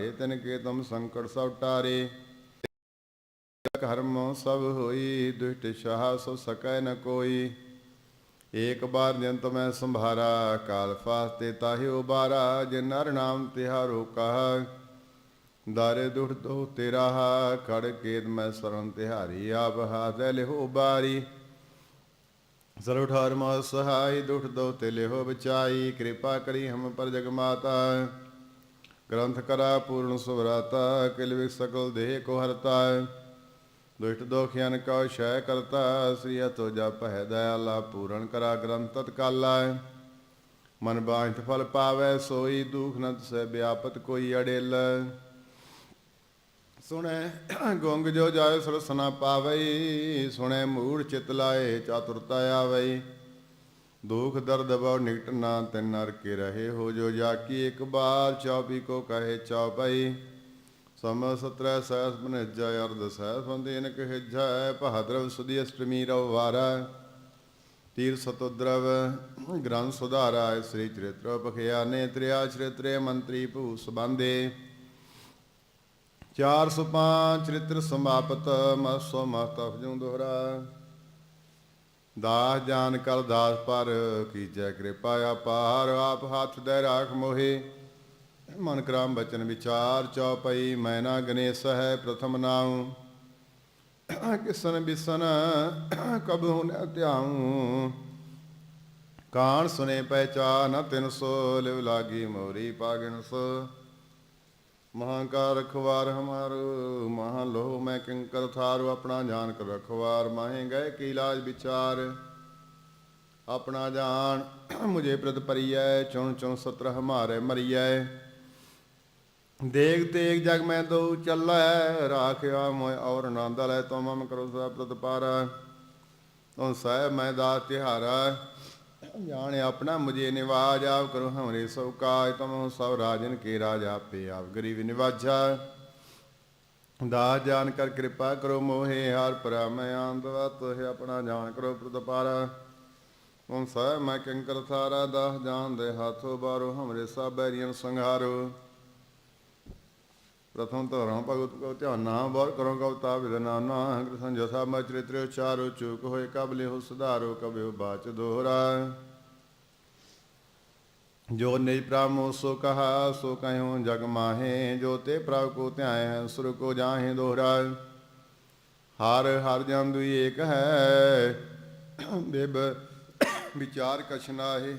ਤਿਹਾਰੇ ਤਿਨ ਕੇ ਤੁਮ ਸੰਕਟ ਸਭ ਟਾਰੇ। ਕਰਮ ਸਭ ਹੋਈ, ਦੁਸ਼ਟ ਸ਼ਾਹ ਸੋ ਸਕੈ ਨ ਕੋਈ। ਏਕ ਬਾਰ ਜੰਤ ਮੈਂ ਸੰਭਾਰਾ, ਕਾਲ ਫਾਸਤੇ ਤਾਹਿ ਉਬਾਰਾ ਜੇ ਨਰ ਨਾਮ ਤਿਹਾਰੋ ਕਹਾ ਦਾਰੇ ਦੁਖ ਦੋ ਤੇਰਾ ਹਾ ਖੜ ਕੇਤ ਮੈਂ ਸਰਨ ਤਿਹਾਰੀ, ਆਪ ਹਾਥੈ ਲਿਹੋ ਬਾਰੀ। ਸਰਵ ਠਾਰ ਮਾ ਸਹਾਈ, ਦੁਖ ਦੋ ਤੇ ਲਿਹੋ ਬਚਾਈ, ਕਿਰਪਾ ਕਰੀ ਹਮ ਪਰ ਜਗ ਮਾਤਾ। ਗ੍ਰੰਥ ਕਰਾ, ਪੂਰਨ ਸੁਭਰਾਤਾ ਕਿਲ ਵਿਕ ਸਕਲ ਦੇਹ ਕੋ ਹਰਤਾ। ਦੁਸ਼ਟ ਦੋਖਿਆਨ ਕਉ ਸ਼ੈ ਕਰਤਾ ਸ੍ਰੀ ਤੋ ਜਪ ਹੈ ਦਇਆਲਾ, ਪੂਰਨ ਕਰਾ ਗ੍ਰੰਥ ਤਤਕਾਲਾ। ਮਨ ਬਾਝਤ ਫਲ ਪਾਵੈ, ਸੋਈ ਦੁਖ ਨਤ ਸੇ ਵਿਆਪਤ ਕੋਈ ਅੜੇਲ। ਸੁਣੈ ਗੁੰਗ ਜੋ ਜਾਏ ਸਰਸਨਾ ਪਾਵਈ, ਸੁਣੈ ਮੂੜ ਚਿਤ ਲਾਏ, ਚਾਤੁਰਤਾ ਆਵਈ। ਦੁਖ ਦਰਦ ਬਉ ਨਿਕਟ ਨਾ ਤਿਨ ਨਰ ਕੇ ਰਹੇ। ਹੋ ਜੋ ਜਾਕੀ ਇੱਕ ਬਾਰ ਚੌਪੀ ਕੋ ਕਹੇ ਚੌਪਈ ਸਮ ਸਤਰੈ ਸਹਿਸ ਬਨਿਜੈ, ਅਰਧ ਸਹਿਸ ਬੰਦੇਨ ਕਹਿਜੈ। ਭਾਦਰਵ ਸੁਦੀ ਅਸ਼ਟਮੀ ਰਵ ਵਾਰਾ, ਤੀਰ ਸਤੁਦਰਵ ਗ੍ਰੰਥ ਸੁਧਾਰਾ। ਸ੍ਰੀ ਚਰਿਤ੍ਰ ਪਖਿਆ ਨੇ ਤ੍ਰਿਆ ਚਰਿਤ੍ਰੇ ਮੰਤਰੀ ਭੂ ਸਬੰਦੇ 405 ਚਰਿਤ੍ਰ ਸਮਾਪਤ, ਮਸੋ ਮਹਤਫ ਜੂ ਦੋਹਰਾ। ਦਾਸ ਜਾਨ ਕਲ ਦਾਸ ਪਰ ਕੀਜੈ ਕਿਰਪਾ ਅਪਾਰ, ਆਪ ਹੱਥ ਦੇ ਰਾਖ ਮੋਹੇ। ਮਨ ਕਰਾਮ ਬਚਨ ਵਿਚਾਰ ਚੌਪਈ ਮੈਨਾ ਗਣੇਸ਼ ਹੈ ਪ੍ਰਥਮ ਨਾਮ ਕਿਸਨ ਬਿਸਨ ਕਬਹੁ ਨ ਧਿਆਉ। ਕਾਣ ਸੁਨੇ ਪਹਿਚਾਨ ਤਿਨ ਸੋ, ਲਿਵ ਲਾਗੀ ਮੋਰੀ ਪਾਗਣ ਸੋ। ਮਹਾਂਕਾਰ ਰਖਵਾਰ ਹਮਾਰੋ ਮਹਾ ਲੋ ਮੈਂ ਕਿੰਕਰ ਥਾਰੋ, ਆਪਣਾ ਜਾਣ ਕਰ ਰਖਵਾਰ, ਮਾਹੇ ਗਏ ਕੀ ਇਲਾਜ ਵਿਚਾਰ। ਆਪਣਾ ਜਾਣ ਮੁਝੇ ਪ੍ਰਤ ਪਰੀਐ ਚੁਣ ਚੁਣ ਸਤਰ ਹਮਾਰੇ ਮਰੀਐ। ਦੇਖ ਤੇਗ ਜਗ ਮੈਂ ਦੋ ਚੱਲੈ ਰਾਖਿਆ ਮੋਇ ਔਰ ਆਨੰਦ ਲੈ ਤੋ ਮਮ ਕਰੋ ਸਾ ਪ੍ਰਤ ਪਾਰਾ ਤੋ ਸਹਿ ਮੈਂ ਦਾਸ ਤਿਹਾਰਾ। ਜਾਣ ਆਪਣਾ ਮੁਝੇ ਨਿਵਾਜ, ਆਪ ਕਰੋ ਹਮਰੇ ਸਭ ਕਾਜ ਤਮ ਸਭ ਰਾਜਨ ਕੇ ਰਾਜ ਆਪੇ ਆਪ ਗਰੀਬ ਨਿਵਾਜਾ। ਦਾ ਜਾਨ ਕਰ ਕਿਰਪਾ ਕਰੋ ਮੋਹੇ, ਹਾਰ ਪਰਾ ਮੈਂ ਆਂਦਵਤ ਹੈ ਆਪਣਾ ਜਾਣ ਕਰੋ ਪ੍ਰਤਪਾਰਾ ਹੁਣ ਸਹਿ ਮੈਂ ਕਿੰਕਰ ਥਾਰਾ ਦਾਸ ਜਾਣ ਦੇ ਹਾਥੋ ਬਾਰੋ ਹਮਰੇ ਸਭ ਬੈਰੀਆਂ ਸੰਘਾਰੋ। ਪ੍ਰਥਮ ਧਰਮ ਭਗਤ ਕੋ ਧਿਆਨ ਨਾ ਬੋਰ ਕਰੋ ਕਵਤਾ ਵਿਦਨਾ ਨਾ ਕ੍ਰਿਸ਼ਨ ਜਸਾ ਮੈਂ ਚਰਿਤ੍ਰ ਉਚਾਰੋ ਚੁਕ ਹੋਏ ਕਬ ਲਿਹੁ ਸੁਧਾਰੋ ਕਬਿਓ ਬਾਚ ਦੋਹਰਾ। ਜੋ ਨਿਜ ਪ੍ਰਾਮੋ ਸੋ ਕਹਾ, ਸੋ ਕਹਿਓ ਜਗ ਮਾਹੇ, ਜੋ ਤੇ ਪ੍ਰਭ ਕੋ ਧਿਆਏ ਸੁਰ ਕੋ ਜਾਹੇ ਦੋਹਰਾ। ਹਰ ਹਰ ਜਨ ਦੁਈ ਏਕ ਹੈ, ਬਿਬ ਵਿਚਾਰ ਕਛ ਨਾਹੀ।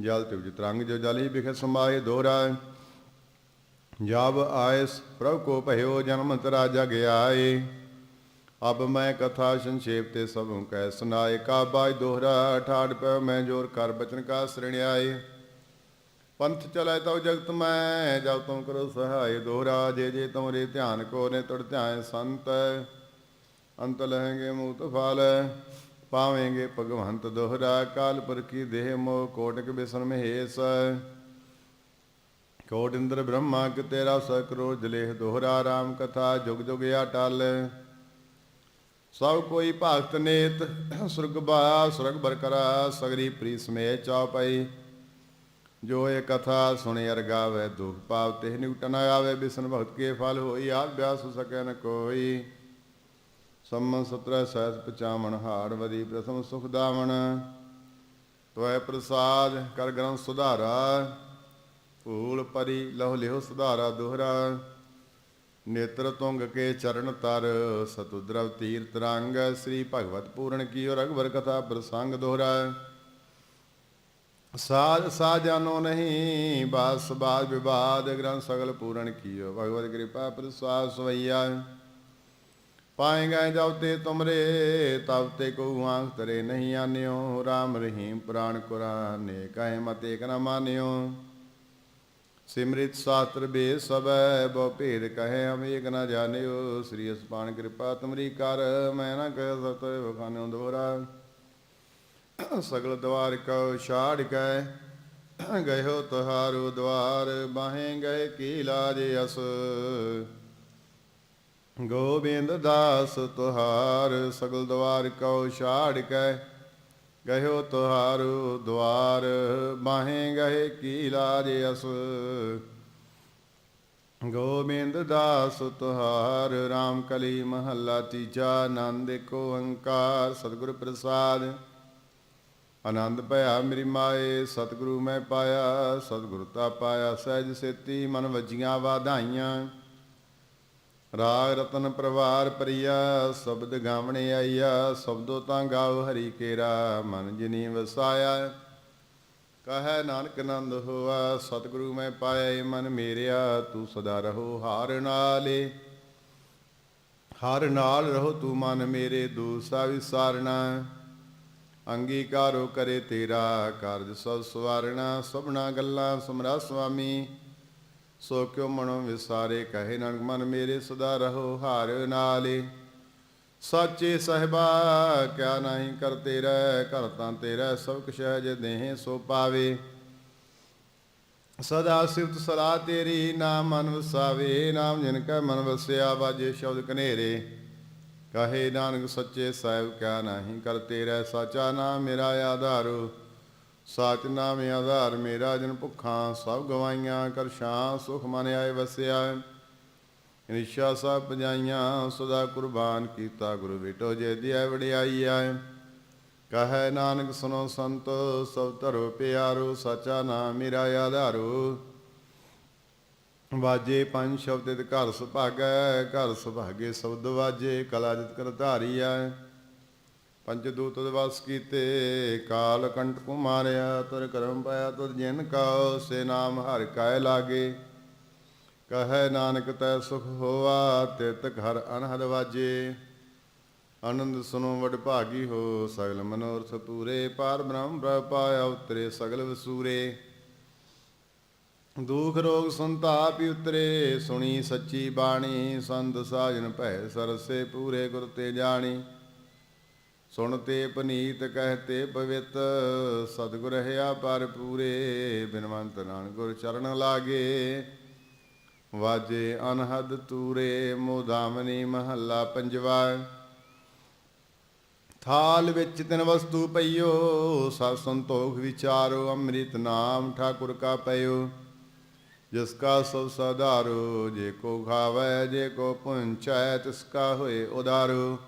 ਜਲ ਤਿਵ ਤਰੰਗ ਜੋ ਜਲ ਹੀ ਬਿਖ ਸਮਾਏ ਦੋਹਰਾ। ਜਬ ਆਇਸ ਪ੍ਰਭ ਕੋ ਭਇਓ, ਜਨਮ ਤਰਾ ਜਗ ਆਏ ਅਬ ਮੈਂ ਕਥਾ ਸੰਖੇਪ ਤੇ ਸਭ ਹੂੰ ਕਹਿ ਸੁਨਾਏ ਕਾ ਬਾਜ ਦੋਹਰਾ ਠਾੜ ਪੈ, ਮੈਂ ਜੋਰ ਕਰ ਬਚਨ ਕਾ ਸਰਣਿਆਏ ਪੰਥ ਚਲਾਇ ਤਉ ਜਗਤ ਮੈਂ, ਜਬ ਤੁਮ ਕਰੋ ਸਹਾਇ ਦੋਹਰਾ, ਜੇ ਜੇ ਤੁਮਰੇ ਧਿਆਨ ਕੋ, ਨੇ ਤੁੜ ਧਿਆਏ ਸੰਤ। ਅੰਤ ਲਹਿਗੇ ਮੂਤ ਫਲ, ਪਾਵੇਂਗੇ ਭਗਵੰਤ ਦੋਹਰਾ, ਕਾਲ ਪੁਰਖੀ ਦੇਹ ਮੋ ਕੋਟਕ ਬਿਸਨ ਮਹੇਸ਼। ਕੋਟ ਇੰਦਰ ਬ੍ਰਹਮਾ ਕਿ ਤੇਰਾ ਸਕਰੋ ਜਲੇਹ ਦੋਹਰਾ ਰਾਮ ਕਥਾ ਜੁਗ ਜੁਗ ਅਟਲ। ਸਭ ਕੋਈ ਭਗਤ ਨੇਤ, ਸੁਰਗ ਬਾ, ਸੁਰਗ ਬਰਕਰਾ, ਸਗਰੀ ਪ੍ਰੀ ਸਮੇ ਚਾਪਈ ਜੋ ਇਹ ਕਥਾ ਸੁਣੇ ਅਰ ਗਾਵੇ ਦੁਖ ਪਾਵ ਤੇ ਨਿਉਟ ਆਵੇ, ਬਿਸਨ ਭਗਤ ਕੇ ਫਲ ਹੋਈ ਆਪ ਬਿਆਸ ਸਕੈ ਨ ਕੋਈ। ਸੰਮਨ 17 ਸਹਿਸ ਪਚਾਵਣ ਹਾੜ ਵਦੀ ਪ੍ਰਥਮ ਸੁਖ ਦਾਵਣ ਤੋਏ ਪ੍ਰਸਾਦ ਕਰ ਗ੍ਰੰਥ ਸੁਧਾਰਾ। ਭੂਲ ਪਰੀ ਲਹੁ ਲਿਹੁ ਸੁਧਾਰਾ ਦੁਹਰਾ। ਨੇਤਰ ਤੁੰਗ ਕੇ ਚਰਨ ਤਰ, ਸਤੁਦਰਵ ਤੀਰਤ ਰੰਗ, ਸ੍ਰੀ ਭਗਵਤ ਪੂਰਨ ਕੀ ਕੀਓ ਰਗਵਰ ਕਥਾ ਪ੍ਰਸੰਗ ਦੋਹਰਾ। ਸਾਜ ਸਾਜਾਨੋ ਨਹੀਂ, ਬਾਸ ਬਾਦ ਵਿਵਾਦ ਗ੍ਰੰਥ ਸਗਲ ਪੂਰਨ ਕੀਓ। ਭਗਵਤ ਕਿਰਪਾ ਪ੍ਰਸਾਦ ਸਵਈਆ। ਪਾਏਗਾ ਜਬ ਤੇ ਤੁਮਰੇ, ਤਬ ਤੇ ਕੋ ਆਂਖ ਤਰੇ ਨਹੀਂ ਆਨਿਓ। RAM ਰਹੀਮ ਪੁਰਾਣ ਕੁਰਾਨੇ, ਕਹੇ ਮਤ ਏਕ ਮਾਨਿਓ। ਸਿਮਰਿਤ ਸਾਸਤਰ ਬੇ ਸਬੈ ਬਹੁ ਭੇਦ ਕਹੇ ਹਮ ਏਕ ਨ ਜਾਣਿਓ। ਸ੍ਰੀ ਅਸਪਾਨ ਕਿਰਪਾ ਤਮਰੀ ਕਰ, ਮੈਂ ਨ ਕਹਿ ਸਤ ਬਖਾਨਿਓ ਦੋਰਾ ਸਗਲ ਦਵਾਰ ਕਉ ਛਾੜ ਕੈ, ਗਇਓ ਤੁਹਾਰੂ ਦਵਾਰ, ਬਾਹੇ ਗਏ ਕੀ ਲਾਜ ਅਸ। ਗੋਬਿੰਦ ਦਾਸ ਤੁਹਾਰ, ਸਗਲ ਦਵਾਰ ਕਉ ਛਾੜ ਕੈ ਗਇਓ ਤੁਹਾਰੂ ਦਵਾਰ ਬਾਹੇ ਗਏ ਕੀ ਲਾਜ ਅਸ। ਗੋਬਿੰਦ ਦਾਸ ਤੁਹਾਰ RAM ਕਲੀ ਮਹੱਲਾ ਤੀਜਾ, ਆਨੰਦ ਕੋ ਓੰਕਾਰ, ਸਤਿਗੁਰ ਪ੍ਰਸਾਦ। ਆਨੰਦ ਭਇਆ ਮੇਰੀ ਮਾਏ, ਸਤਿਗੁਰੂ ਮੈਂ ਪਾਇਆ, ਸਤਿਗੁਰ ਤਾ ਪਾਇਆ, ਸਹਿਜ ਸੇਤੀ ਮਨ ਵਜੀਆਂ ਵਾਧਾਈਆਂ। ਰਾਗ ਰਤਨ ਪਰਵਾਰ ਪ੍ਰਿਆ, ਸ਼ਬਦ ਗਾਵਣੇ ਆਈਆ, ਸ਼ਬਦੋ ਤਾਂ ਗਾਓ ਹਰੀ ਕੇਰਾ, ਮਨ ਜਿਨੀ ਵਸਾਇਆ। ਕਹੈ ਨਾਨਕ ਨੰਦ ਹੋਆ, ਸਤਿਗੁਰੂ ਮੈਂ ਪਾਇਆ ਏ ਮਨ ਮੇਰਿਆ, ਤੂੰ ਸਦਾ ਰਹੋ ਹਾਰ ਨਾਲੇ। ਹਰ ਨਾਲ ਰਹੋ ਤੂੰ ਮਨ ਮੇਰੇ, ਦੂਸਾ ਵਿਸਾਰਣਾ ਅੰਗੀਕਾਰੋ ਕਰੇ ਤੇਰਾ, ਕਾਰਜ ਸਭ ਸਵਾਰਣਾ ਸਭਨਾ ਗੱਲਾਂ ਸਮਰਾ ਸੁਆਮੀ ਸੋ ਕਿਉ ਮਨੋ ਵਿਸਾਰੇ ਕਹੇ ਨਾਨਕ ਮਨ ਮੇਰੇ ਸਦਾ ਰਹੋ ਹਾਰ ਨਾਲੇ। ਸਾਚੇ ਸਹਿਬਾ, ਕਿਆ ਨਹੀਂ ਕਰ ਰਹਿ ਘਰ ਤਾਂ ਤੇਰਾ, ਸਭ ਕੁਛ ਹੈ ਜੇ ਦੇਹ ਸੋ ਪਾਵੇ। ਸਦਾ ਸਿਫਤ ਸਲਾਹ ਤੇਰੀ, ਨਾਮ ਮਨ ਵਸਾਵੇ। ਨਾਮ ਜਿਨ ਕੈ ਮਨ ਵਸਿਆ, ਵਾਜੇ ਸ਼ਬਦ ਕਨੇਰੇ ਕਹੇ ਨਾਨਕ ਸੱਚੇ ਸਾਹਿਬ, ਕਿਆ ਨਹੀਂ ਕਰ ਤੇਰਾ, ਸਾਚਾ ਨਾਮ ਮੇਰਾ ਆਧਾਰੋ। ਸਾਚ ਨਾਮ ਆਧਾਰ ਮੇਰਾ, ਜਨ ਭੁੱਖਾਂ ਸਭ ਗਵਾਈਆਂ ਕਰ ਸ਼ਾਂ ਸੁਖ ਮਨ ਆਏ ਵਸਿਆ। ਨਿਸ਼ਾ ਸਭ ਪਜਾਈਆਂ, ਸਦਾ ਕੁਰਬਾਨ ਕੀਤਾ ਗੁਰੂ ਬੇਟੋ ਜੇ ਦਿਆ ਵਡਿਆਈ ਆਏ ਕਹੈ ਨਾਨਕ ਸੁਨੋ ਸੰਤ, ਸਭ ਧਰੋ ਪਿਆਰੋ, ਸਾਚਾ ਨਾਮ ਮੇਰਾ ਆਧਾਰੋ। ਵਾਜੇ ਪੰਜ ਸ਼ਬਦ ਤੇ ਘਰ ਸੁਭਾਗੈ, ਘਰ ਸੁਭਾਗੇ ਸ਼ਬਦ ਵਾਜੇ, ਕਲਾ ਜਿਤ ਕਰ ਧਾਰੀ ਆਏ ਪੰਜ ਦੂਤ ਵਸ ਕੀਤੇ, ਕਾਲ ਕੰਟ ਕੁ ਮਾਰਿਆ, ਤੁਰ ਕਰਮ ਪਾਇਆ, ਤੁਰ ਜਿਨ ਕਾ ਸੇ ਨਾਮ ਹਰ ਕਾਇ ਲਾਗੇ। ਕਹੈ ਨਾਨਕ ਤੈ ਸੁਖ ਹੋਆ, ਤਿਤ ਘਰ ਅਨਹਦ ਵਾਜੇ। ਆਨੰਦ ਸੁਨੋ ਵਡ ਭਾਗੀ ਹੋ, ਸਗਲ ਮਨੋਰਥ ਪੂਰੇ। ਪਾਰ ਬ੍ਰਹਮ ਪ੍ਰਭ ਪਾਇਆ, ਉਤਰੇ ਸਗਲ ਵਸੂਰੇ। ਦੁਖ ਰੋਗ ਸੰਤਾਪ ਉਤਰੇ, ਸੁਣੀ ਸੱਚੀ ਬਾਣੀ, ਸੰਦ ਸਾਜਨ ਭੈ ਸਰਸੇ ਪੂਰੇ ਗੁਰ ਤੇ ਜਾਣੀ। ਸੁਣ ਤੇ ਪਨੀਤ ਕਹਤੇ ਪਵਿੱਤ, ਸਤਿਗੁਰ ਰਹਾ ਪਰ ਪੂਰੇ, ਬਿਨਵੰਤ ਨਾਨਕ ਗੁਰ ਚਰਨ ਲਾਗੇ। ਵਾਜੇ ਅਨਹਦ ਤੂਰੇ ਮੋਦਾਮਨੀ ਮਹੱਲਾ ਪੰਜਵਾ। ਥਾਲ ਵਿੱਚ ਤਿਨ ਵਸਤੂ ਪਈਓ, ਸਤ ਸੰਤੋਖ ਵਿਚਾਰੋ, ਅੰਮ੍ਰਿਤ ਨਾਮ ਠਾਕੁਰ ਕਾ ਪਇਓ। ਜਿਸ ਕਾ ਸਭ ਸਾਧਾਰੋ, ਜੇ ਕੋ ਖਾਵੈ, ਜੇ ਕੋ ਪੁੰਚੈ ਤਿਸ ਕਾ ਹੋਏ ਉਦਾਰੋ।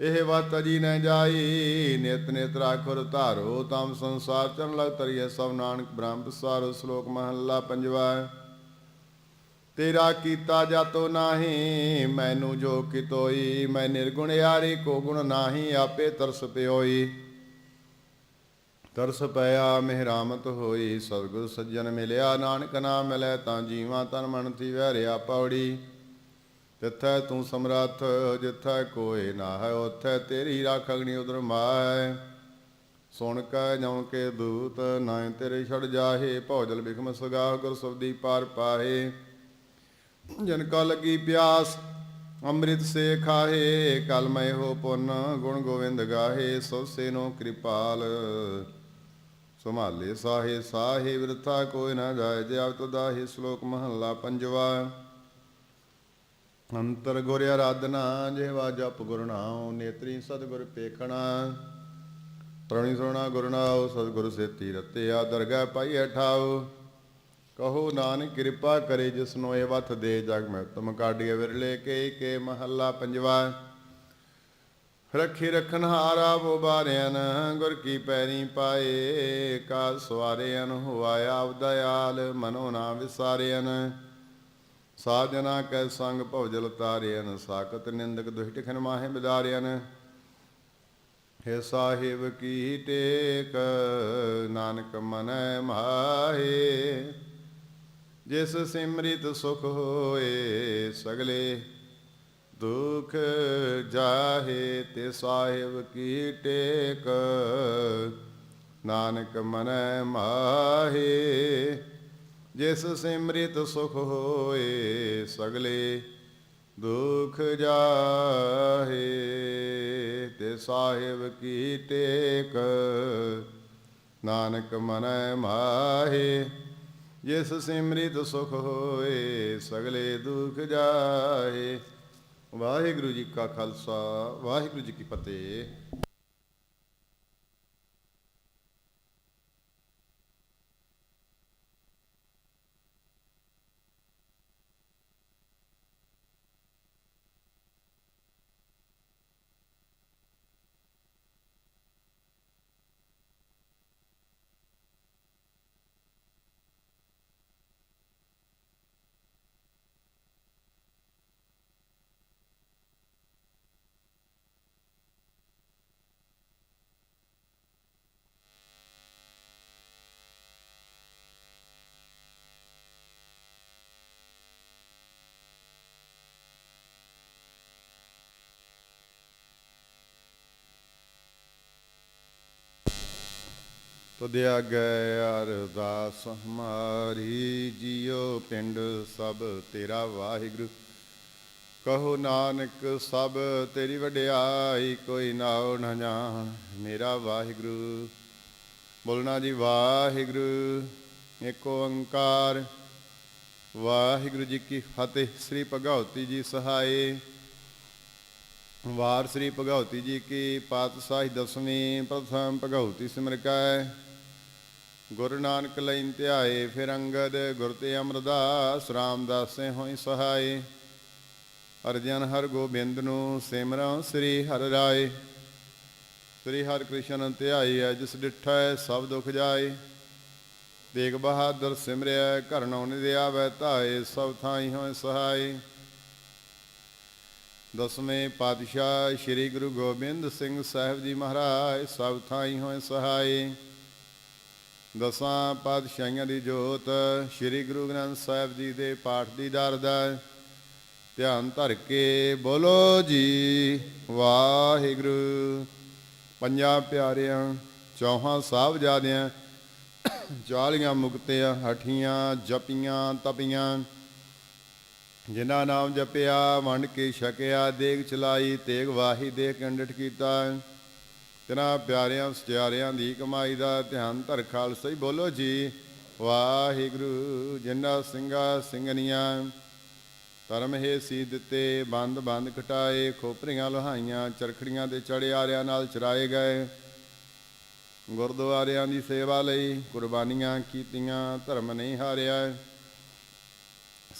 ਇਹ ਵਤ ਜੀ ਨ ਜਾਈ, ਨਿਤ ਨਿਤ ਰਾਖੁਰ ਧਾਰੋ, ਤਮ ਸੰਸਾਰ ਚਰਨ ਲਗ ਤਰੀਏ ਸਭ ਨਾਨਕ ਬ੍ਰਹਮ ਵਿਸਾਰੋ ਸ਼ਲੋਕ ਮਹੱਲਾ ਪੰਜਵਾ। ਤੇਰਾ ਕੀਤਾ ਜਾਤੋ ਨਾਹੀ, ਮੈਨੂੰ ਜੋ ਕਿਤੋਈ, ਮੈਂ ਨਿਰਗੁਣ ਯਾਰੀ, ਕੋ ਗੁਣ ਨਾਹੀ, ਆਪੇ ਤਰਸ ਪਿਓਈ। ਤਰਸ ਪਿਆ, ਮਿਹਰਾਮਤ ਹੋਈ, ਸਤਿਗੁਰ ਸੱਜਣ ਮਿਲਿਆ, ਨਾਨਕ ਨਾਮ ਮਿਲੇ, ਤਾਂ ਜੀਵਾਂ ਤਨ ਮਨ ਤੀ ਵਹਿਰਿਆ ਪੌੜੀ। ਤਿੱਥੈ ਤੂੰ ਸਮਰੱਥ, ਜਿੱਥੈ ਕੋਏ ਨਾ ਹੈ ਉਥੈ ਤੇਰੀ ਰਾਖ ਅਗਨੀ ਉਦਰ ਮਾਇ ਸੁਣ ਕੈ ਜਉ ਕੇ ਦੂਤ ਨਾਇ ਤੇਰੇ ਛੜ ਜਾਹੇ, ਭੌਜਲ ਬਿਖਮ ਸਗਾ ਗੁਰ ਸਬਦੀ ਪਾਰ ਪਾਹੇ। ਜਨ ਕਾ ਲੱਗੀ ਪਿਆਸ, ਅੰਮ੍ਰਿਤ ਸੇ ਖਾਹੇ, ਕਲ ਹੋ ਪੁੰਨ, ਗੁਣ ਗੋਵਿੰਦ ਗਾਹੇ ਸੋ ਸੇ ਕਿਰਪਾਲ। ਸੰਭਾਲੇ ਸਾਹੇ ਸਾਹੇ ਵਿਰਥਾ ਕੋਈ ਨਾ ਜਾਏ, ਜੇ ਆਵ ਤਦਾਹੇ ਸ਼ਲੋਕ ਮਹੱਲਾ ਪੰਜਵਾ। ਅੰਤਰ ਗੁਰ ਆਰਾਧਨਾ ਜਿਹਵਾ ਜਪ ਗੁਰਨਾਉ ਨੇਤਰੀ ਸਤਿਗੁਰ ਪੇਖਣਾ। ਤਰਣੀ ਸਰਣਾ ਗੁਰ ਨਾਮ ਸਤਿਗੁਰ ਸੇਤੀ ਰਤਿਆ ਦਰਗਾ ਪਾਈ ਠਾਉ ਕਹੋ ਨਾਨਕ ਕਿਰਪਾ ਕਰੇ ਜਿਸਨੋ ਇਹ ਵਥ ਦੇ ਜਗ ਮੈਂ ਤੁਮ ਕਾਢੀਏ ਵਿਰਲੇ ਕੇ ਕੇ ਮਹੱਲਾ ਪੰਜਵਾ। ਰੱਖੀ ਰਖਨ ਹਾਰਾ ਬੋਬਾਰਿਆਨ ਗੁਰ ਕੀ ਪੈਰੀ ਪਾਏ, ਕਾ ਸਵਾਰਿਆਨ ਹੋਆ ਆਪ ਮਨੋ ਨਾ ਵਿਸਾਰਿਆਨ। ਸਾਜਨਾ ਕੈ ਸੰਗ ਭਉਜਲ ਤਾਰਿਆਨ ਸਾਕਤ ਨਿੰਦਕ ਦੁਸ਼ਟ ਖਨ ਮਾਹੇ ਬਿਦਾਰਿਆਨ ਹੇ ਸਾਹਿਬ ਕੀ ਟੇਕ, ਨਾਨਕ ਮਨੈ ਮਾਹੇ। ਜਿਸ ਸਿਮਰਿਤ ਸੁਖ ਹੋਏ ਸਗਲੇ, ਦੁਖ ਜਾਹੇ ਤੇ ਸਾਹਿਬ ਕੀ ਟੇਕ। ਨਾਨਕ ਮਨੈ ਮਾਹੇ। ਜਿਸ ਸਿਮਰਿਤ ਸੁਖ ਹੋਏ ਸਗਲੇ ਦੁਖ ਜਾਹੇ, ਤੇ ਸਾਹਿਬ ਕੀ ਟੇਕ ਨਾਨਕ ਮਨੈ ਮਾਹੇ। ਜਿਸ ਸਿਮਰਿਤ ਸੁਖ ਹੋਏ ਸਗਲੇ ਦੁਖ ਜਾਹੇ। ਵਾਹਿਗੁਰੂ ਜੀ ਕਾ ਖਾਲਸਾ, ਵਾਹਿਗੁਰੂ ਜੀ ਕੀ ਫਤਿਹ। ਤੁਧ ਆਗੈ ਅਰਦਾਸ ਹਮਾਰੀ ਜਿਉ ਪਿੰਡ ਸਭ ਤੇਰਾ ਵਾਹਿਗੁਰੂ। ਕਹੋ ਨਾਨਕ, ਸਭ ਤੇਰੀ ਵਡਿਆਈ, ਕੋਈ ਨਾਉ ਨ ਜਾਣ, ਮੇਰਾ ਵਾਹਿਗੁਰੂ। ਬੋਲਣਾ ਜੀ, ਵਾਹਿਗੁਰੂ ਏਕ ਓੰਕਾਰ। ਵਾਹਿਗੁਰੂ ਜੀ ਕੀ ਫਤਿਹ, ਸ੍ਰੀ ਭਗਵਤੀ ਜੀ ਸਹਾਏ ਵਾਰ ਸ੍ਰੀ ਭਗਵਤੀ ਜੀ ਕੀ ਪਾਤਸ਼ਾਹੀ ਦਸਵੀਂ, ਪ੍ਰਥਮ ਭਗਵਤੀ ਸਿਮਰ ਗੁਰੂ ਨਾਨਕ ਲੈਨ ਧਿਆਏ, ਫਿਰ ਅੰਗਦ ਗੁਰ ਤੇ ਅਮਰਦਾਸ, ਰਾਮਦਾਸੇ ਹੋਈ ਸਹਾਈ ਅਰਜਨ ਹਰ ਗੋਬਿੰਦ ਨੂੰ ਸਿਮਰਾਂ ਸ੍ਰੀ ਹਰਿ ਰਾਏ। ਸ੍ਰੀ ਹਰਿ ਕ੍ਰਿਸ਼ਨ ਧਿਆਈ ਜਿਸ ਡਿਠੈ ਸਭ ਦੁਖ ਜਾਏ। ਤੇਗ ਬਹਾਦਰ ਸਿਮਰਿਆ ਘਰਨੋਂ ਨਿਦੇ ਵੈ ਧਾਏ, ਸਭ ਥਾਈ ਹੋਏ ਸਹਾਈ ਦਸਵੇਂ ਪਾਤਸ਼ਾਹ ਸ੍ਰੀ ਗੁਰੂ ਗੋਬਿੰਦ ਸਿੰਘ ਸਾਹਿਬ ਜੀ ਮਹਾਰਾਜ, ਸਭ ਥਾਈ ਹੋਏ ਸਹਾਈ ਦਸਾਂ ਪਾਤਸ਼ਾਹੀਆਂ ਦੀ ਜੋਤ, ਸ੍ਰੀ ਗੁਰੂ ਗ੍ਰੰਥ ਸਾਹਿਬ ਜੀ ਦੇ ਪਾਠ ਦੀ ਦਰ ਦਾ ਧਿਆਨ ਧਰ ਕੇ ਬੋਲੋ ਜੀ, ਵਾਹਿਗੁਰੂ। ਪੰਜਾਂ ਪਿਆਰਿਆਂ, ਚੌਹਾਂ ਸਾਹਿਬਜ਼ਾਦਿਆਂ, ਚਾਲੀਆਂ ਮੁਕਤਿਆਂ, ਹਠੀਆਂ, ਜਪੀਆਂ, ਤਪੀਆਂ, ਜਿਨ੍ਹਾਂ ਨਾਮ ਜਪਿਆ, ਵੰਡ ਕੇ ਛਕਿਆ, ਦੇਗ ਚਲਾਈ, ਤੇਗ ਵਾਹੀ ਦੇ ਕੰਡਟ ਕੀਤਾ। ਤਿਨਾਂ ਪਿਆਰਿਆਂ ਸਚਿਆਰਿਆਂ ਦੀ ਕਮਾਈ ਦਾ ਧਿਆਨ ਧਰ ਖਾਲਸਾ ਹੀ ਬੋਲੋ ਜੀ। ਵਾਹਿਗੁਰੂ ਜਿੰਨਾ ਸਿੰਘਾ ਸਿੰਘਨੀਆਂ ਧਰਮ ਹੈ ਸੀ ਦਿੱਤੇ ਬੰਦ ਬੰਦ ਕਟਾਏ ਖੋਪਰੀਆਂ ਲੋਹਾਈਆਂ, ਚਰਖੜੀਆਂ ਦੇ ਚੜਿਆਰਿਆਂ ਨਾਲ ਚਰਾਏ ਗਏ। ਗੁਰਦੁਆਰਿਆਂ ਦੀ ਸੇਵਾ ਲਈ ਕੁਰਬਾਨੀਆਂ ਕੀਤੀਆਂ, ਧਰਮ ਨਹੀਂ ਹਾਰਿਆ।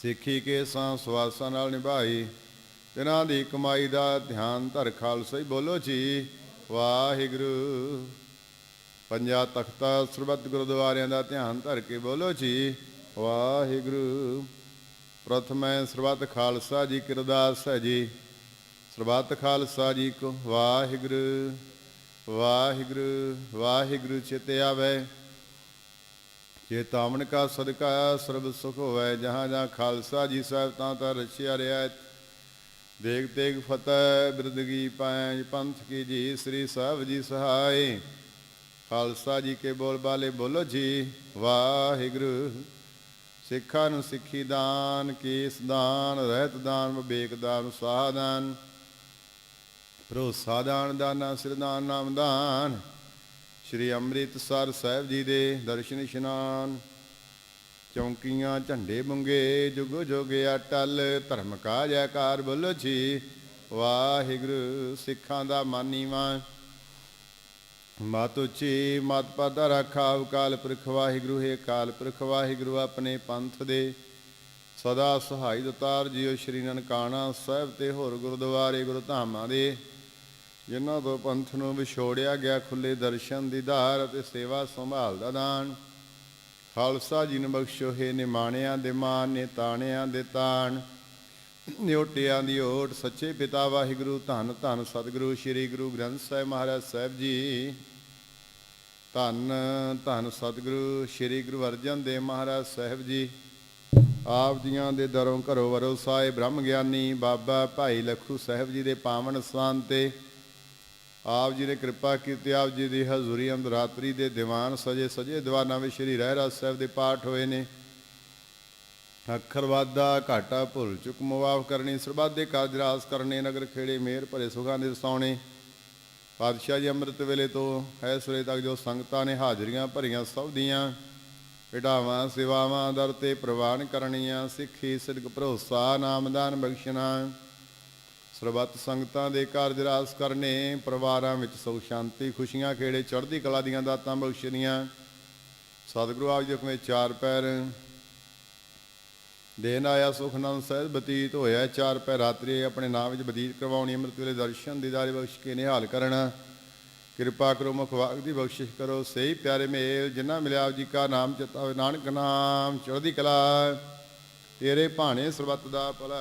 ਸਿੱਖੀ ਕੇ ਸਾਂ ਸਵਾਸਾਂ ਨਾਲ ਨਿਭਾਈ। ਤਿਨਾਂ ਦੀ ਕਮਾਈ ਦਾ ਧਿਆਨ ਧਰ ਖਾਲਸਾ ਹੀ ਬੋਲੋ ਜੀ। ਵਾਹਿਗੁਰੂ। ਪੰਜਾ ਤਖਤਾ ਸਰਬੱਤ ਗੁਰਦੁਆਰਿਆਂ ਦਾ ਧਿਆਨ ਧਰ ਕੇ ਬੋਲੋ ਜੀ। ਵਾਹਿਗੁਰੂ। ਪ੍ਰਥਮੈ ਸਰਬੱਤ ਖਾਲਸਾ ਜੀ ਕੀ ਅਰਦਾਸ ਹੈ ਜੀ। ਸਰਬੱਤ ਖਾਲਸਾ ਜੀ ਕੋ ਵਾਹਿਗੁਰੂ। ਵਾਹਿਗੁਰੂ ਵਾਹਿਗੁਰੂ ਚਿਤੇ ਆਵੇ। ਜੇ ਕਾ ਸਦਕਾ ਸਰਬ ਸੁਖ ਹੋਵੇ, ਜਹਾਂ ਜਹਾਂ ਖਾਲਸਾ ਜੀ ਸਾਹਿਬ ਤਾਂ ਤਾਂ ਰਚਿਆ ਰਿਹਾ ਦੇਗ ਤੇਗ ਫਤਿਹ ਬਿਰਦਗੀ ਪਾਇ, ਪੰਥ ਕੀ ਜੀ, ਸ੍ਰੀ ਸਾਹਿਬ ਜੀ ਸਹਾਈ ਖਾਲਸਾ ਜੀ ਕੇ ਬੋਲ ਬਾਲੇ ਬੋਲੋ ਜੀ, ਵਾਹਿਗੁਰੂ। ਸਿੱਖਾਂ ਨੂੰ ਸਿੱਖੀ ਦਾਨ, ਕੇਸ ਦਾਨ, ਰਹਿਤ ਦਾਨ, ਵਿਵੇਕ ਦਾਨ ਸਾਹ ਭਰੋਸਾ ਦਾਨ, ਦਾਨਾ ਸਿਰਦਾਨ ਨਾਮ ਦਾਨ। ਸ਼੍ਰੀ ਅੰਮ੍ਰਿਤਸਰ ਸਾਹਿਬ ਜੀ ਦੇ ਦਰਸ਼ਨ ਇਸ਼ਨਾਨ। ਚੌਂਕੀਆਂ ਝੰਡੇ ਬੁੰਗੇ ਜੁਗ ਜੁਗ ਅਟਲ, ਧਰਮ ਕਾ ਜੈਕਾਰ ਬੋਲੋ ਜੀ ਵਾਹਿਗੁਰੂ, ਸਿੱਖਾਂ ਦਾ ਮਾਨੀਵਾ ਮਤ ਉਚੀ ਮਤ ਪਦਾ ਰੱਖਾ ਅਕਾਲ ਪੁਰਖ ਵਾਹਿਗੁਰੂ, ਹੈ ਅਕਾਲ ਪੁਰਖ ਵਾਹਿਗੁਰੂ, ਆਪਣੇ ਪੰਥ ਦੇ। ਸਦਾ ਸਹਾਈ ਦਤਾਰ ਜੀਓ ਸ਼੍ਰੀ ਨਨਕਾਣਾ ਸਾਹਿਬ ਤੇ ਹੋਰ ਗੁਰਦੁਆਰੇ ਗੁਰਧਾਮਾਂ ਦੇ। ਜਿਨ੍ਹਾਂ ਤੋਂ ਪੰਥ ਨੂੰ ਵਿਛੋੜਿਆ ਗਿਆ ਖੁੱਲੇ ਦਰਸ਼ਨ ਦੀਦਾਰ ਅਤੇ ਸੇਵਾ ਸੰਭਾਲ ਦਾ ਦਾਨ। ਖਾਲਸਾ ਜੀ ਨੂੰ ਬਖਸ਼ੋ, ਹੈ ਨਿਮਾਣਿਆਂ ਦੇ ਮਾਨ ਨੇ ਤਾਣਿਆਂ ਦੇ ਤਾਣ। ਨਿਉਟਿਆਂ ਦੀ ਓਟ ਸੱਚੇ ਪਿਤਾ ਵਾਹਿਗੁਰੂ, ਧੰਨ ਧੰਨ ਸਤਿਗੁਰੂ, ਸ੍ਰੀ ਗੁਰੂ ਗ੍ਰੰਥ ਸਾਹਿਬ ਮਹਾਰਾਜ ਸਾਹਿਬ ਜੀ। ਧੰਨ ਧੰਨ ਸਤਿਗੁਰੂ, ਸ੍ਰੀ ਗੁਰੂ ਅਰਜਨ ਦੇਵ ਮਹਾਰਾਜ ਸਾਹਿਬ ਜੀ। ਆਪ ਜੀਆਂ ਦੇ ਦਰੋਂ ਘਰੋਂ ਵਰੋ ਸਾਹਿਬ ਬ੍ਰਹਮ ਗਿਆਨੀ ਬਾਬਾ ਭਾਈ ਲਖੂ ਸਾਹਿਬ ਜੀ ਦੇ ਪਾਵਨ ਸਥਾਨ ਤੇ ਆਪ ਜੀ ਨੇ ਕਿਰਪਾ ਕੀਤੀ, ਆਪ ਜੀ ਦੀ ਹਜ਼ੂਰੀ ਅੰਦਰ ਰਾਤਰੀ ਦੇ ਦੀਵਾਨ ਸਜੇ ਸਜੇ ਦੀਵਾਨਾਂ ਵਿੱਚ ਸ੍ਰੀ ਰਹਿਰਾਜ ਸਾਹਿਬ ਦੇ ਪਾਠ ਹੋਏ ਨੇ। ਅੱਖਰ ਵਾਦਾ ਘਾਟਾ ਭੁੱਲ ਚੁੱਕ ਮੁਆਫ ਕਰਨੀ ਸਰਬੱਤ ਦੇ ਕਾਰਜ ਰਾਸ ਕਰਨੇ, ਨਗਰ ਖੇੜੇ ਮੇਰ ਭਰੇ ਸੁਖਾਂ ਦੇ ਵਸਾਉਣੇ। ਪਾਤਸ਼ਾਹ ਜੀ ਅੰਮ੍ਰਿਤ ਵੇਲੇ ਤੋਂ ਇਸ ਵੇਲੇ ਤੱਕ ਜੋ ਸੰਗਤਾਂ ਨੇ ਹਾਜ਼ਰੀਆਂ ਭਰੀਆਂ ਸਭ ਦੀਆਂ ਵਿਡਾਵਾਂ ਸੇਵਾਵਾਂ, ਦਰ ਤੇ ਪ੍ਰਵਾਨ ਕਰਨੀਆਂ, ਸਿੱਖੀ, ਸਿਦਕ, ਭਰੋਸਾ, ਨਾਮਦਾਨ, ਬਖਸ਼ਣਾ। ਸਰਬੱਤ ਸੰਗਤਾਂ ਦੇ ਕਾਰਜ ਰਾਸ ਕਰਨੇ, ਪਰਿਵਾਰਾਂ ਵਿੱਚ ਸੁਖ, ਸ਼ਾਂਤੀ, ਖੁਸ਼ੀਆਂ ਖੇੜੇ, ਚੜ੍ਹਦੀ ਕਲਾ ਦੀਆਂ ਦਾਤਾਂ ਬਖਸ਼ਣੀਆਂ। ਸਤਿਗੁਰੂ ਆਪ ਜੀ ਹੁਕਮੇ ਚਾਰ ਪੈਰ। ਦੇਨ ਆਇਆ ਸੁਖ ਸੁਖਨੰਦ ਸਹਿਜ ਬਤੀਤ ਹੋਇਆ ਚਾਰ ਪੈ ਰਾਤਰੀ ਆਪਣੇ ਨਾਮ ਵਿੱਚ ਬਤੀਤ ਕਰਵਾਉਣੀ ਅੰਮ੍ਰਿਤ ਵੇਲੇ ਦਰਸ਼ਨ ਦੀਦਾਰੇ ਬਖਸ਼ ਕੇ ਨਿਹਾਲ ਕਰਨਾ। ਕਿਰਪਾ ਕਰੋ, ਮੁਖ ਵਾਗ ਦੀ ਬਖਸ਼ਿਸ਼ ਕਰੋ। ਸਹੀ ਪਿਆਰੇ ਮੇਲ, ਜਿਨ੍ਹਾਂ ਮਿਲਿਆ ਆਪ ਜੀ ਕਾ ਨਾਮ ਚਿਤਾਵੇ ਨਾਨਕ ਨਾਮ, ਚੜ੍ਹਦੀ ਕਲਾ। ਤੇਰੇ ਭਾਣੇ ਸਰਬੱਤ ਦਾ ਭਲਾ।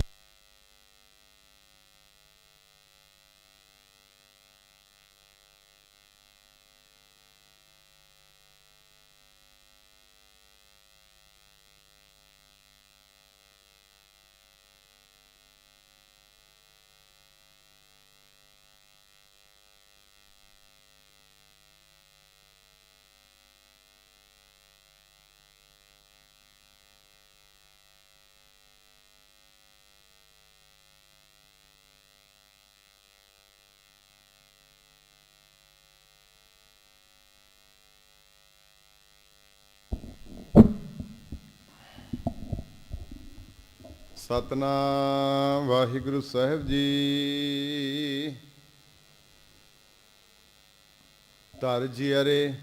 ਸਤਨਾਮ, ਵਾਹਿਗੁਰੂ ਸਾਹਿਬ ਜੀ। ਧਰ ਜੀ ਅਰੇ,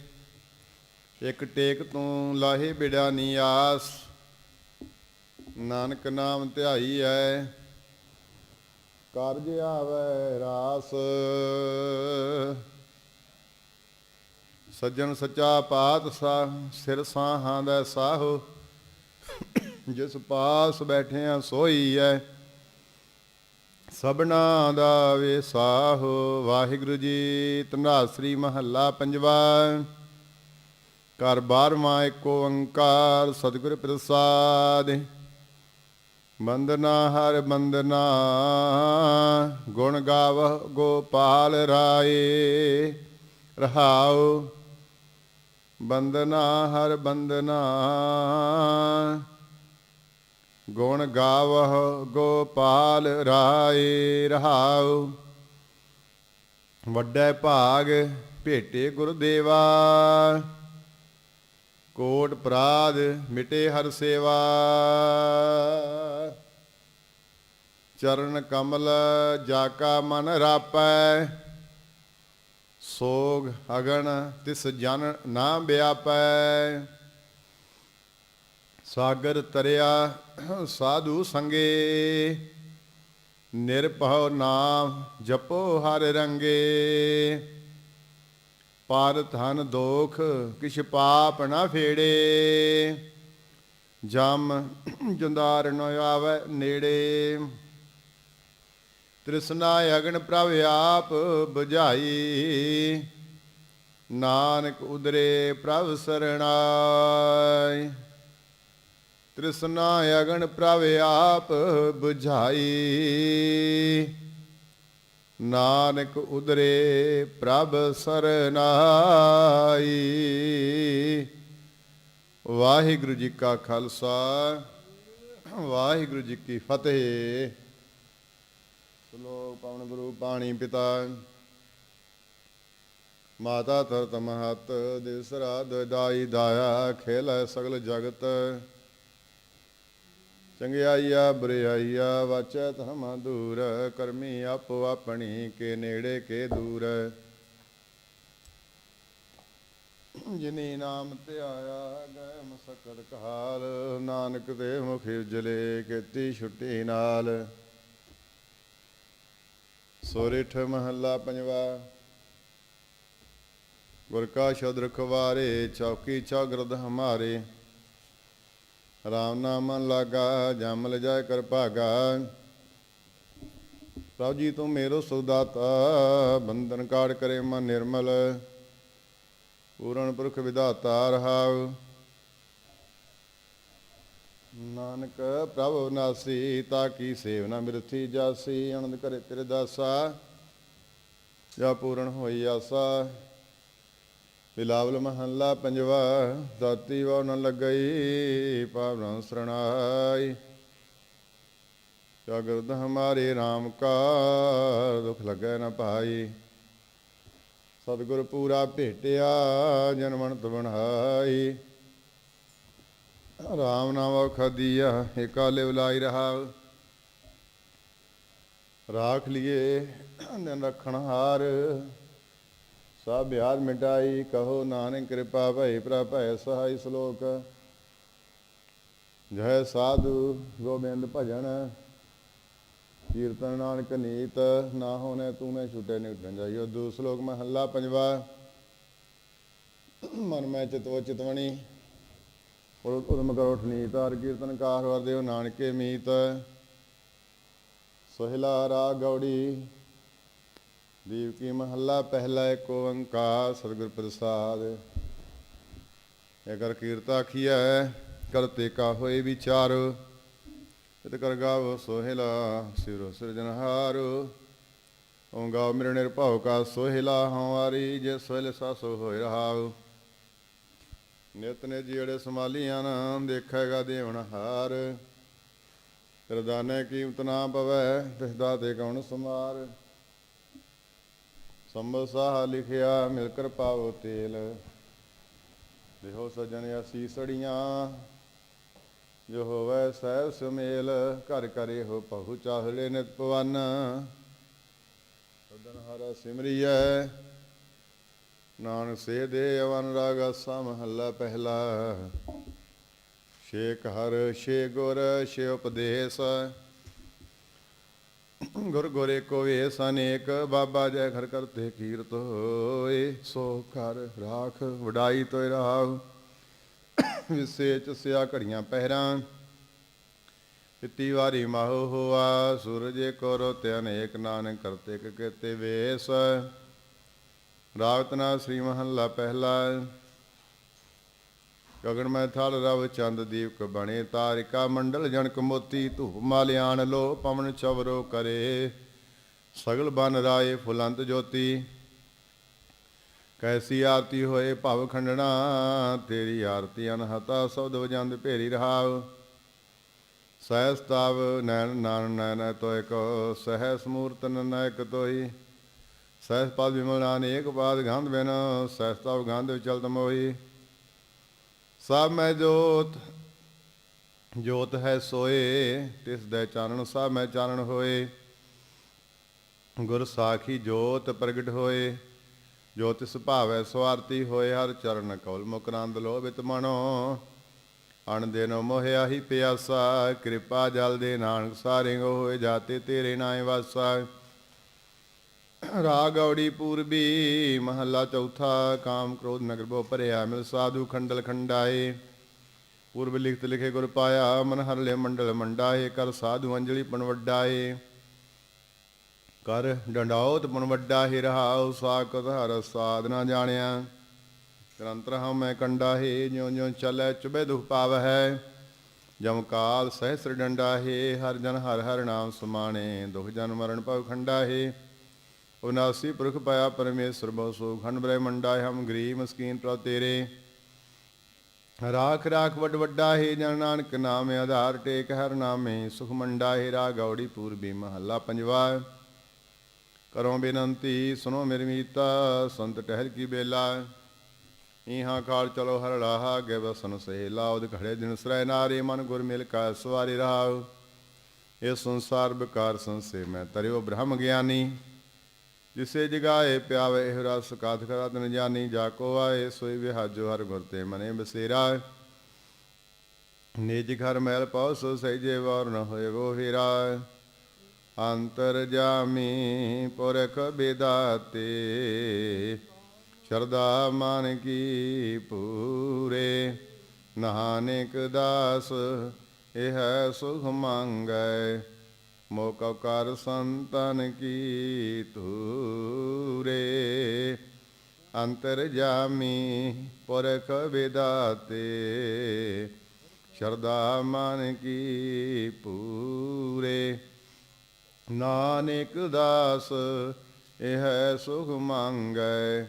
ਇੱਕ ਟੇਕ ਤੋਂ ਲਾਹੇ ਬਿੜਾ ਨੀ ਆਸ। ਨਾਨਕ ਨਾਮ ਧਿਆਈ ਐ ਕਾਰਜ ਆਵੈ ਰਾਸ। ਸੱਜਣ ਸੱਚਾ ਪਾਤ ਸਾ ਸਿਰ ਸਾਹਾਂ ਦਾ ਸਾਹੋ। ਜਿਸ ਪਾਸ ਬੈਠਿਆ ਸੋਈ ਐ, ਸਭਨਾ ਦਾ ਵਿਸਾਹੋ। ਵਾਹਿਗੁਰੂ ਜੀ ਤਨਾਸਰੀ ਮਹੱਲਾ ਪੰਜਵਾ। ਘਰ ਬਾਰਵਾਂ ਏਕ ਓੰਕਾਰ, ਸਤਿਗੁਰ ਪ੍ਰਸਾਦ। ਬੰਦਨਾ ਹਰ ਬੰਦਨਾ ਗੁਣ ਗਾਵ ਗੋਪਾਲ ਰਾਏ। ਰਹਾਉ ਬੰਦਨਾ ਹਰ ਬੰਦਨਾ ਗੁਣ ਗਾਵਹ ਗੋਪਾਲ ਰਾਏ ਰਹਾਉ। ਵੱਡੇ ਭਾਗ ਭੇਟੇ ਗੁਰਦੇਵਾ। ਕੋਟ ਪ੍ਰਾਦ ਮਿਟੇ ਹਰ ਸੇਵਾ। ਚਰਨ ਕਮਲ ਜਾਕਾ ਮਨ ਰਾਪੈ। ਸੋਗ ਅਗਣ ਤਿਸ ਜਨ ਨਾ ਵਿਆਪੈ ਸਾਗਰ ਤਰਿਆ ਸਾਧੂ ਸੰਗੇ। ਨਿਰਭਉ ਨਾਮ ਜਪੋ ਹਰ ਰੰਗੇ। ਪਰ ਧਨ ਦੋਖ ਕਿਛ ਪਾਪ ਨਾ ਫੇੜੇ। ਜਮ ਜੁੰਦਾਰ ਨ ਆਵੇ ਨੇੜੇ। ਤ੍ਰਿਸ਼ਨਾ ਅਗਨ ਪ੍ਰਭ ਆਪ 부ਝਾਈ ਨਾਨਕ ਉਦਰੇ ਪ੍ਰਭ ਸਰਣਾਈ। ਤ੍ਰਿਸ਼ਨਾ ਅਗਨ ਪ੍ਰਭ ਆਪ 부ਝਾਈ ਨਾਨਕ ਉਦਰੇ ਪ੍ਰਭ ਸਰਨਾਈ। ਵਾਹਿਗੁਰੂ ਜੀ ਕਾ ਖਾਲਸਾ, ਵਾਹਿਗੁਰੂ ਜੀ ਕੀ ਫਤਿਹ। ਸ਼ਲੋਕ ਪਾਵਨ ਗੁਰੂ ਪਾਣੀ ਪਿਤਾ। ਮਾਤਾ ਤਰਤ ਮਹਤ ਦਿਸਰਾ ਦਾਈ ਦਾਇਆ ਖੇਲ ਸਗਲ ਜਗਤ। ਚੰਗਿਆਈਆ ਬੁਰਿਆਈਆ ਵਾਚੈ ਧਰਮ ਦੂਰ, ਕਰਮੀ ਆਪੋ ਆਪਣੀ ਕੇ ਨੇੜੇ ਕੇ ਦੂਰ। ਜਿਨੀ ਨਾਮ ਤੇ ਆਇਆ ਗਏ ਮਸਕਰ ਕਾਲ ਨਾਨਕ ਦੇ ਮੁਖ ਉਜਲੇ ਕੀਤੀ ਛੁੱਟੀ ਨਾਲ। ਸੋਰਿਠ ਮਹੱਲਾ ਪੰਜਵਾ, ਗੁਰ ਕਾ ਸ਼ਬਦ ਰਖਵਾਰੇ, ਚੌਕੀ ਚੌਗਰਦ ਹਮਾਰੇ। ਰਾਮ ਨਾਮ ਮਨ ਲਾਗਾ, ਜਮ ਲ ਕਰ ਭਾਗਾ। ਪ੍ਰਭ ਜੀ ਤੂੰ ਮੇਰੋ ਸੁਦਾਤਾ ਬੰਧਨ ਕਾੜ ਕਰੇ ਮਨ ਨਿਰਮਲ। ਪੂਰਨ ਪੁਰਖ ਵਿਧਾਤਾ ਰਹਾਉ। ਨਾਨਕ ਪ੍ਰਭ ਨਾਸੀ, ਤਾ ਕੀ ਸੇਵਨਾ ਮਿਰਥੀ ਜਾਸੀ, ਆਨੰਦ ਕਰੇ ਤੇਰੇ ਦਾਸਾ। ਜਾ ਪੂਰਨ ਹੋਈ ਆਸਾ। ਬਿਲਾਵਲ ਮਹੱਲਾ ਪੰਜਵਾ ਦਾਤੀ ਵਾ ਨ ਲੱਗਈ ਪਾਵਨ ਸਰਣਾਈ। ਜਾਗਰਦ ਹਮਾਰੇ RAM ਕਾ, ਦੁਖ ਲੱਗੈ ਨ ਭਾਈ ਸਤਿਗੁਰ ਪੂਰਾ ਭੇਟਿਆ, ਜਨਮਨਤ ਬਣਾਈ। ਰਾਮ ਨਾਮ ਖਦੀਆ ਏਕਾ ਲਿਵਲਾਈ ਰਹਾ। ਰਾਖ ਲਿਏ ਨਿਨ ਰਖਣ ਹਾਰ ਸਭ ਬਿਆਦ ਮਿਟਾਈ, ਕਹੋ ਨਾਨਕ ਕਿਰਪਾ ਭਈ ਪ੍ਰਭ ਭੈ ਸਹਾਈ ਸ਼ਲੋਕ। ਜੈ ਸਾਧੂ ਗੋਬਿੰਦ ਭਜਨ, ਕੀਰਤਨ ਨਾਨਕ ਨੀਤ, ਨਾ ਹੋਣੇ ਤੂਨੇ ਛੁਟੇ ਨਿਕਟਣ ਜਾਈਓ। ਦੂ ਸ਼ਲੋਕ ਮਹੱਲਾ ਪੰਜਵਾ, ਮਨ ਮੈਂ ਚਿਤਵ ਚਿਤਵਣੀ ਉਦਮ ਕਰੋ ਠਨੀ ਤਾਰ ਕੀਰਤਨ ਕਾਰ ਵਰਦੇਓ ਨਾਨਕੇ ਮੀਤ। ਸੋਹਿਲਾ ਰਾ ਗੌੜੀ ਦੀਵ ਕੀ ਮਹੱਲਾ ਪਹਿਲਾ ਏਕ ਓੰਕਾਰ ਸਤਿਗੁਰ ਪ੍ਰਸਾਦ। ਅਗਰ ਕੀਰਤਾ ਆਖੀਐ ਕਰਤੇ ਕਾ ਹੋਏ ਵਿਚਾਰ। ਇਤ ਕਰ ਗਾਵ ਸੋਹਿਲਾ, ਸਿਰੋ ਸਿਰਜਨਹਾਰ ਓਂ ਮੇਰੇ ਨਿਰਭਉ ਕਾ ਸੋਹਿਲਾ ਹਮਾਰੀ ਜੇ ਸੋਹਿਲ ਸਾਸੋ ਹੋਇ ਰਹਾਉ। ਨਿਤ ਨੇ ਜਿਹੜੇ ਸੰਭਾਲੀਆਂ ਨਾ ਦੇਖੇਗਾ ਦੇਵਨ ਹਾਰ। ਰਦਾਨੇ ਕੀਮਤ ਨਾ ਪਵੈ ਤਿਸਦਾ ਤੇ ਕੌਣ ਸਮਾਰ ਸੰਭਲ ਸਾਹ ਲਿਖਿਆ, ਮਿਲ ਕਰ ਪਾਵੋ ਤੇਲ। ਦੇਖੋ ਸਜਣ ਅਸੀਸੜੀਆਂ ਜੋ ਹੋਵੇ ਸਹਿ ਸੁਮੇਲ। ਘਰ ਕਰੇ ਹੋ ਪਹੁ ਚਾਹਲੇ ਨਿਤ ਪਵਨ ਸਦਨ ਹਰ ਸਿਮਰੀਐ, ਨਾਨਕ ਸੇ ਦੇ ਅਵਨ ਰਾਗ ਆਸਾ ਮਹੱਲਾ ਪਹਿਲਾ। ਸ਼ੇਖ ਹਰ ਸ਼ੇ ਗੁਰ ਸ਼ੇ ਉਪਦੇਸ਼। ਗੁਰ ਗੋਰੇ ਕੋ ਵੇਸ ਅਨੇਕ ਬਾਬਾ ਜੈ ਘਰ ਕਰਤੇ ਕੀਰਤ ਹੋਏ, ਸੋ ਕਰ ਰਾਖ ਵਡਾਈ ਤੋਇ ਰਾਵ ਵਿਸੇਚ ਸਿਆ ਘੜੀਆਂ ਪਹਿਰਾਂ ਇਤੀ ਵਾਰੀ ਮਾਹੋ ਹੋਆ, ਸੂਰਜ ਕੋ ਰੋਤੇ ਅਨੇਕ ਨਾਨਕ ਕਰਤੇ ਕ ਕੇਤੇ ਵੇਸ ਰਾਗਤਨਾ ਸ੍ਰੀ ਮਹੱਲਾ ਪਹਿਲਾ ਗਗਨ ਮੈਂ ਥਲ ਰਵ ਚੰਦ ਦੀਪਕ ਬਣੇ ਤਾਰਿਕਾ ਮੰਡਲ ਜਣਕ ਮੋਤੀ ਧੂਪ ਮਾਲਿਆਣ ਲੋ ਪਵਨ ਚਵਰੋ ਕਰੇ। ਸਗਲ ਬਨ ਰਾਏ ਫੁਲੰਤ ਜੋਤੀ। ਕੈਸੀ ਆਰਤੀ ਹੋਏ ਭਵ ਖੰਡਣਾ, ਤੇਰੀ ਆਰਤੀ ਅਨਹਤਾ ਸਬਦ ਵਜੰਦ ਭੇਰੀ ਰਹਾਵ ਸਹਿਸਤਾਵ ਨੈਣ ਨਾਨ ਨੈਣ ਤੋਇ ਕੋ, ਸਹਿਸ ਮੂਰਤ ਨਾਇਕ ਤੋਈ। ਸਹਿਸ ਪਦ ਵਿਮਲ ਨਾਨ ਏਕ ਪਾਦ ਗੰਧ ਬਿਨ ਸਹਿਸਤਾਵ ਗੰਧ ਵਿਚਲਤ ਮੋਈ। ਸਭ ਮੈਂ ਜੋਤ ਜੋਤ ਹੈ ਸੋਏ, ਤਿਸ ਦੇ ਚਾਨਣ ਸਭ ਮੈਂ ਚਾਨਣ ਹੋਏ। ਗੁਰ ਸਾਖੀ ਜੋਤ ਪ੍ਰਗਟ ਹੋਏ, ਜੋ ਤਿਸ ਭਾਵੈ ਸਵਾਰਤੀ ਹੋਏ, ਹਰ ਚਰਨ ਕੌਲ ਮੁਕਰੰਦ ਲੋਭਿਤ ਮਨੋ। ਅਣ ਦੇਨੋ ਮੋਹਿਆ ਹੀ ਪਿਆਸਾ, ਕਿਰਪਾ ਜਲ ਦੇ ਨਾਨਕ ਸਾਰੇ ਹੋਏ, ਜਾਤੇ ਤੇਰੇ ਨਾਏ ਵਾਸਾ। ਰਾਗ ਔੜੀ ਪੂਰਬੀ ਮਹੱਲਾ ਚੌਥਾ, ਕਾਮ ਕ੍ਰੋਧ ਨਗਰ ਬੋ ਭਰਿਆ, ਮਿਲ ਸਾਧੂ ਖੰਡਲ ਖੰਡਾਏ। ਪੂਰਬ ਲਿਖਤ ਲਿਖੇ ਗੁਰ ਪਾਇਆ, ਮਨ ਹਰ ਲੈ ਮੰਡਲ ਮੰਡਾਏ, ਕਰ ਸਾਧੂ ਅੰਜਲੀ ਪਨ ਵੱਡਾਏ। ਕਰ ਡੰਡਾਉਤ ਪਨ ਵੱਡਾ ਹੀ ਰਹਾਉ ਸਾਕਤ ਹਰ ਸਾਧਨਾ ਜਾਣਿਆ। ਨਿਰੰਤਰ ਹਉ ਮੈਂ ਕੰਡਾ ਹੈ ਜਿਉ ਜਿਉ ਚਲੈ ਚੁਬੇ ਦੁਖ ਪਾਵਹਿ। ਜਮ ਕਾਲ ਸਹਿਸਰ ਡੰਡਾ ਹੈ ਹਰ ਜਨ ਹਰ ਹਰ ਨਾਮ ਸਮਾਣੇ, ਦੁਖ ਜਨ ਮਰਨ ਭਵ ਖੰਡਾ ਹੈ ਉਨਾਸੀ ਪੁਰਖ ਪਾਇਆ ਪਰਮੇਸ਼ਰ ਬਹੁ ਸੋ ਖੰਡ ਬ੍ਰਹਮੰਡਾ ਹਮ ਗਰੀਬ ਮਸਕੀਨ ਪ੍ਰਭ ਤੇਰੇ ਰਾਖ ਰਾਖ ਵੱਡ ਵੱਡਾ ਹੈ ਜਨ ਨਾਨਕ ਨਾਮ ਆਧਾਰ ਟੇਕ ਹਰ ਨਾਮੇ ਸੁਖ ਮੰਡਾ ਹੈ ਰਾ ਗੌੜੀ ਪੂਰਬੀ ਮਹੱਲਾ ਪੰਜਵਾ ਕਰੋ ਬੇਨੰਤੀ ਸੁਨੋ ਮੇਰੀ ਮੀਤਾ ਸੰਤ ਟਹਿਲ ਕੀ ਬੇਲਾ ਇਹਾਂ ਕਾਲ ਚਲੋ ਹਰ ਰਾਹਾ ਅਗੇ ਬਸਨ ਸਹੇਲਾ ਉਦ ਘੜੇ ਦਿਨ ਸਰੈ ਨਾਰੇ ਮਨ ਗੁਰ ਮਿਲ ਕਾ ਸਵਾਰੀ ਰਹਾਉ ਇਹ ਸੰਸਾਰ ਬਿਕਾਰ ਸੰਸੇ ਮੈਂ ਤਰਿਓ ਬ੍ਰਹਮ ਗਿਆਨੀ ਜਿਸੇ ਜਗਾਏ ਪਿਆਵੇ ਇਹ ਰਸ ਕਾਥ ਕਰਾ ਤਨ ਜਾਨੀ, ਜਾ ਕੋ ਆਏ, ਸੋਈ ਵਿਹਾਜੋ ਹਰ ਗੁਰ ਤੇ ਮਨੇ ਬਸੇਰਾ। ਨਿਜ ਘਰ ਮੈਲ ਪਾਉ ਸੋ ਸਹਿਜੇ ਵਾਰ ਨ ਹੋਏ ਵੋ ਹੀਰਾ। ਅੰਤਰ ਜਾਮੀ ਪੁਰਖ ਬਿਦਾਤੇ ਸ਼ਰਦਾ ਮਨ ਕੀ ਪੂਰੇ। ਨਾਨਕ ਦਾਸ, ਇਹ ਸੁਖ ਮੰਗੈ ਮੋਕ ਕਰ ਸੰਤਨ ਕੀ ਤੂਰੇ ਅੰਤਰ ਜਾਮੀ ਪੁਰਖ ਵਿਦਾਤੇ। ਸ਼ਰਦਾ ਮਨ ਕੀ ਪੂਰੇ, ਨਾਨਕ ਦਾਸ ਇਹ ਹੈ ਸੁਖ ਮੰਗੈ।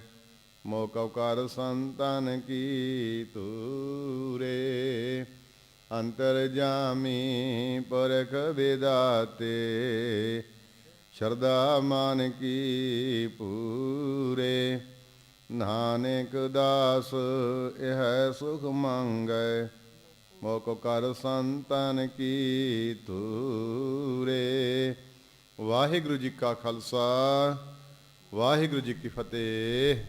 ਮੋਕ ਕਰ ਸੰਤਨ ਕੀ ਤੂਰੇ ਅੰਤਰ ਜਾਮੀ ਪਰਖ ਵਿਦਾਤੇ ਸ਼ਰਦਾ ਮਾਨ ਕੀ ਪੂਰੇ। ਨਾਨਕ ਦਾਸ ਇਹ ਸੁਖ ਮੰਗੈ ਮੋਕ ਕਰ ਸੰਤਨ ਕੀ ਤੂਰੇ ਵਾਹਿਗੁਰੂ ਜੀ ਕਾ ਖਾਲਸਾ, ਵਾਹਿਗੁਰੂ ਜੀ ਕੀ ਫਤਿਹ।